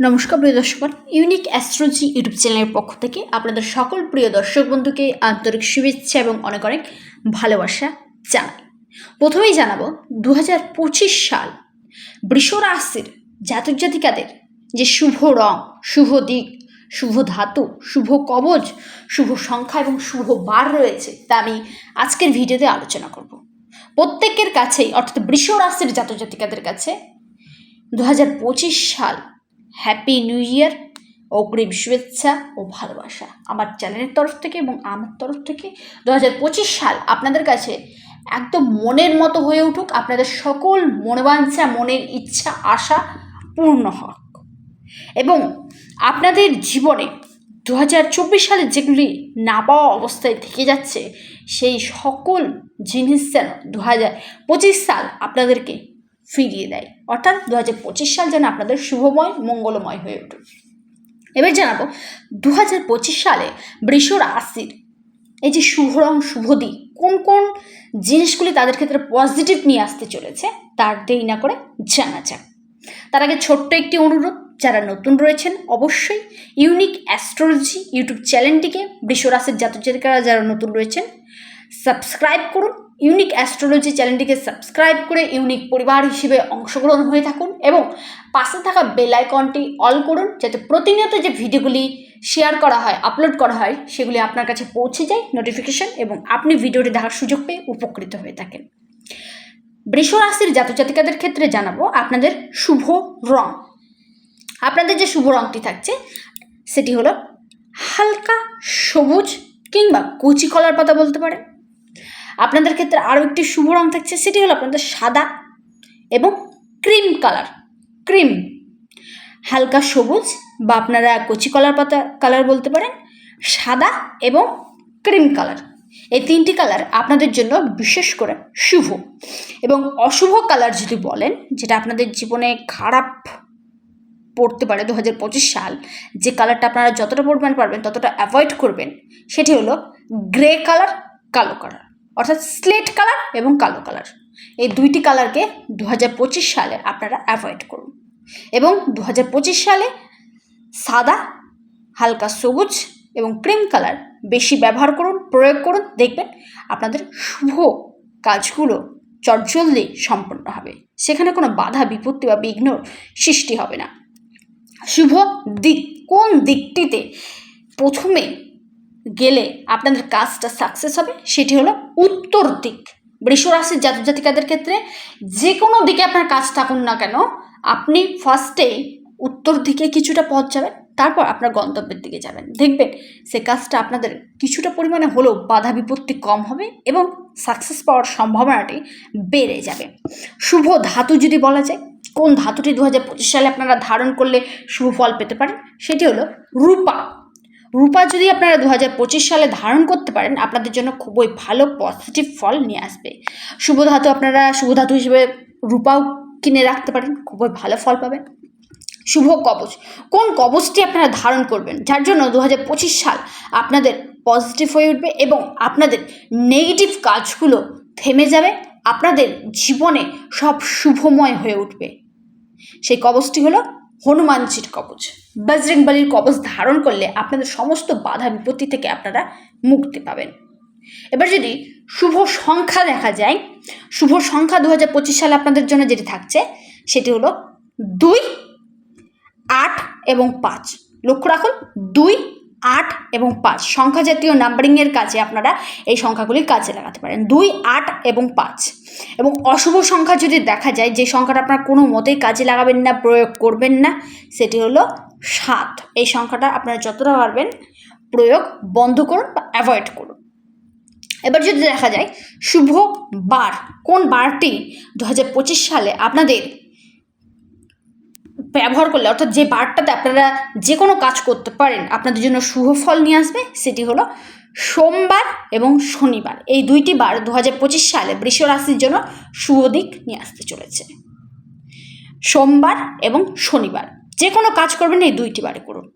নমস্কার, প্রিয় দর্শকগণ unique astrology YouTube চ্যানেলের পক্ষ থেকে আপনাদের সকল প্রিয় দর্শক বন্ধুকে আন্তরিক শুভেচ্ছা এবং অনেক অনেক ভালোবাসা জানাই। প্রথমেই জানাব দু হাজার পঁচিশ সাল বৃষ রাশির জাতক জাতিকাদের যে শুভ রং, শুভ দিক, শুভ ধাতু, শুভ কবচ শুভ সংখ্যা এবং শুভ বার রয়েছে তা আমি আজকের ভিডিওতে আলোচনা করব। প্রত্যেকের কাছেই, অর্থাৎ বৃষ রাশির জাতক জাতিকাদের কাছে দু হাজার পঁচিশ সাল হ্যাপি নিউ ইয়ার অগ্রিম শুভেচ্ছা ও ভালোবাসা আমার চ্যানেলের তরফ থেকে এবং আমার তরফ থেকে দু হাজার পঁচিশ সাল আপনাদের কাছে একদম মনের মতো হয়ে উঠুক, আপনাদের সকল মনোবাঞ্ছা মনের ইচ্ছা, আশা পূর্ণ হোক। এবং আপনাদের জীবনে দু হাজার চব্বিশ সালে যেগুলি না পাওয়া অবস্থায় থেকে যাচ্ছে, সেই সকল জিনিস যেন দু হাজার পঁচিশ সাল আপনাদেরকে ফিরিয়ে দেয়। অর্থাৎ দু হাজার পঁচিশ সাল যেন আপনাদের শুভময়, মঙ্গলময় হয়ে উঠুক। এবার জানাব দু হাজার পঁচিশ সালে বৃষ রাশির এই যে শুভ রং, শুভ দিক, কোন কোন জিনিসগুলি তাদের ক্ষেত্রে পজিটিভ নিয়ে আসতে চলেছে, তার দেরি না করে জানা যাক। তার আগে ছোট্ট একটি অনুরোধ, যারা নতুন রয়েছেন, অবশ্যই ইউনিক অ্যাস্ট্রোলজি ইউটিউব চ্যানেলটিকে বৃষ রাশির জাতক জাতিকারা যারা নতুন রয়েছেন সাবস্ক্রাইব করুন ইউনিক অ্যাস্ট্রোলজি চ্যানেলটিকে সাবস্ক্রাইব করে ইউনিক পরিবার হিসেবে অংশগ্রহণ হয়ে থাকুন এবং পাশে থাকা বেল আইকনটি অল করুন যাতে প্রতিনিয়ত যে ভিডিওগুলি শেয়ার করা হয় আপলোড করা হয়, সেগুলি আপনার কাছে পৌঁছে যায় নোটিফিকেশন এবং আপনি ভিডিওটি দেখার সুযোগ পেয়ে উপকৃত হয়ে থাকেন। বৃষ রাশির জাতজাতিকাদের ক্ষেত্রে জানাব আপনাদের শুভ রং। আপনাদের যে শুভ রংটি থাকছে, সেটি হলো হালকা সবুজ কিংবা কচি কলার পাতা বলতে পারেন। আপনাদের ক্ষেত্রে আরও একটি শুভ রং থাকছে, সেটি হলো আপনাদের সাদা এবং ক্রিম কালার। ক্রিম, হালকা সবুজ বা আপনারা কচি কলার পাতা কালার বলতে পারেন, সাদা এবং ক্রিম কালার। এই তিনটি কালার আপনাদের জন্য বিশেষ করে শুভ। এবং অশুভ কালার যদি বলেন, যেটা আপনাদের জীবনে খারাপ পড়তে পারে দু হাজার পঁচিশ সাল, যে কালারটা আপনারা যতটা পরিমাণ পারবেন ততটা অ্যাভয়েড করবেন, সেটি হলো গ্রে কালার, কালো কালার। অর্থাৎ স্লেট কালার এবং কালো কালার এই দুইটি কালারকে দু পঁচিশ সালে আপনারা অ্যাভয়েড করুন। এবং দু পঁচিশ সালে সাদা, হালকা সবুজ এবং ক্রিম কালার বেশি ব্যবহার করুন, প্রয়োগ করুন, দেখবেন আপনাদের শুভ কাজগুলো চটজলদি সম্পন্ন হবে। সেখানে কোনো বাধা, বিপত্তি বা বিঘ্ন সৃষ্টি হবে না। শুভ দিক, কোন দিকটিতে প্রথমে গেলে আপনাদের কাজটা সাকসেস হবে, সেটি হলো উত্তর দিক। বৃষরাশির জাতক জাতিকাদের ক্ষেত্রে যে কোনো দিকে আপনার কাজ থাকুন না কেন, আপনি ফার্স্টে উত্তর দিকে কিছুটা পথ যাবেন, তারপর আপনার গন্তব্যের দিকে যাবেন। দেখবেন সে কাজটা আপনাদের কিছুটা পরিমাণে হলেও বাধা বিপত্তি কম হবে এবং সাকসেস পাওয়ার সম্ভাবনাটি বেড়ে যাবে। শুভ ধাতু যদি বলা যায়, কোন ধাতুটি দু হাজার পঁচিশ সালে আপনারা ধারণ করলে শুভ ফল পেতে পারেন, সেটি হলো রূপা। রূপা যদি আপনারা দু হাজার পঁচিশ সালে ধারণ করতে পারেন, আপনাদের জন্য খুবই ভালো পজিটিভ ফল নিয়ে আসবে। শুভ ধাতু আপনারা শুভ ধাতু হিসেবে রূপাও কিনে রাখতে পারেন, খুবই ভালো ফল পাবেন। শুভ কবচ, কোন কবচটি আপনারা ধারণ করবেন? যার জন্য দু হাজার পঁচিশ সাল আপনাদের পজিটিভ হয়ে উঠবে এবং আপনাদের নেগেটিভ কাজগুলো থেমে যাবে, আপনাদের জীবনে সব শুভময় হয়ে উঠবে। সেই কবচটি হলো হনুমানজির কবচ। বজরং বলির কবচ ধারণ করলে আপনাদের সমস্ত বাধা বিপত্তি থেকে আপনারা মুক্তি পাবেন। এবার যদি শুভ সংখ্যা দেখা যায়, শুভ সংখ্যা দু হাজার পঁচিশ সালে আপনাদের জন্য যেটি থাকছে, সেটি হলো দুই, আট এবং পাঁচ। লক্ষ্য রাখুন, দুই আট এবং পাঁচ। সংখ্যা জাতীয় নাম্বারিংয়ের কাজে আপনারা এই সংখ্যাগুলি কাজে লাগাতে পারেন। দুই, আট এবং পাঁচ। এবং অশুভ সংখ্যা যদি দেখা যায়, যে সংখ্যাটা আপনারা কোনো মতেই কাজে লাগাবেন না, প্রয়োগ করবেন না, সেটি হলো সাত। এই সংখ্যাটা আপনারা যতটা পারবেন প্রয়োগ বন্ধ করুন বা অ্যাভয়েড করুন। এবার যদি দেখা যায়, শুভ বার। কোন বারটি দু হাজার পঁচিশ সালে আপনাদের ব্যবহার করলে, অর্থাৎ যে বারটাতে আপনারা যে কোনো কাজ করতে পারেন, আপনাদের জন্য শুভ ফল নিয়ে আসবে, সেটি হলো সোমবার এবং শনিবার। এই দুইটি বার দু হাজার পঁচিশ সালে বৃষ রাশির জন্য শুভ দিক নিয়ে আসতে চলেছে। সোমবার এবং শনিবার যে কোনো কাজ করবেন এই দুইটি বারে করুন।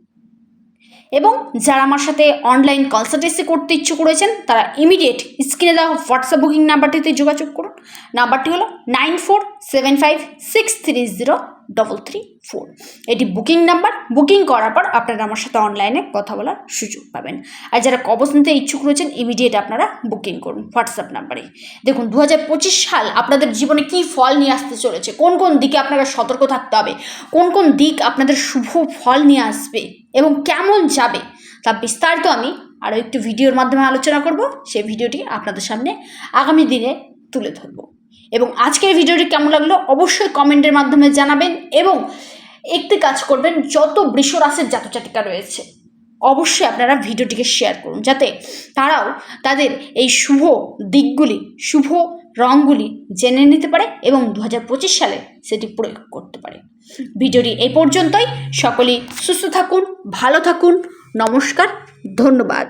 এবং যারা আমার সাথে অনলাইন কনসালটেন্সি করতে ইচ্ছুক রয়েছেন, তারা ইমিডিয়েট স্ক্রিনে দেওয়া হোয়াটসঅ্যাপ বুকিং নাম্বারটিতে যোগাযোগ করুন। নাম্বারটি হলো nine four seven five six three zero double three four এটি বুকিং নাম্বার বুকিং করার পর আপনারা আমার সাথে অনলাইনে কথা বলার সুযোগ পাবেন। আর যারা কবচ নিতে ইচ্ছুক রয়েছেন ইমিডিয়েট আপনারা বুকিং করুন হোয়াটসঅ্যাপ নাম্বারে দেখুন দু হাজার পঁচিশ সাল আপনাদের জীবনে কী ফল নিয়ে আসতে চলেছে? কোন কোন দিকে আপনারা সতর্ক থাকতে হবে? কোন কোন দিক আপনাদের শুভ ফল নিয়ে আসবে? এবং কেমন যাবে? তা বিস্তারিত আমি আরও একটি ভিডিওর মাধ্যমে আলোচনা করব। সেই ভিডিওটি আপনাদের সামনে আগামী দিনে তুলে ধরবো। এবং আজকের ভিডিওটি কেমন লাগল অবশ্যই কমেন্টের মাধ্যমে জানাবেন এবং একটি কাজ করবেন, যত বৃষ রাশির জাতজাতিকা রয়েছে, অবশ্যই আপনারা ভিডিওটিকে শেয়ার করুন, যাতে তারাও তাদের এই শুভ দিকগুলি, শুভ রঙগুলি জেনে নিতে পারে এবং দু হাজার পঁচিশ সালে সেটি প্রয়োগ করতে পারে। ভিডিওটি এই পর্যন্তই। সকলেই সুস্থ থাকুন, ভালো থাকুন। নমস্কার, ধন্যবাদ।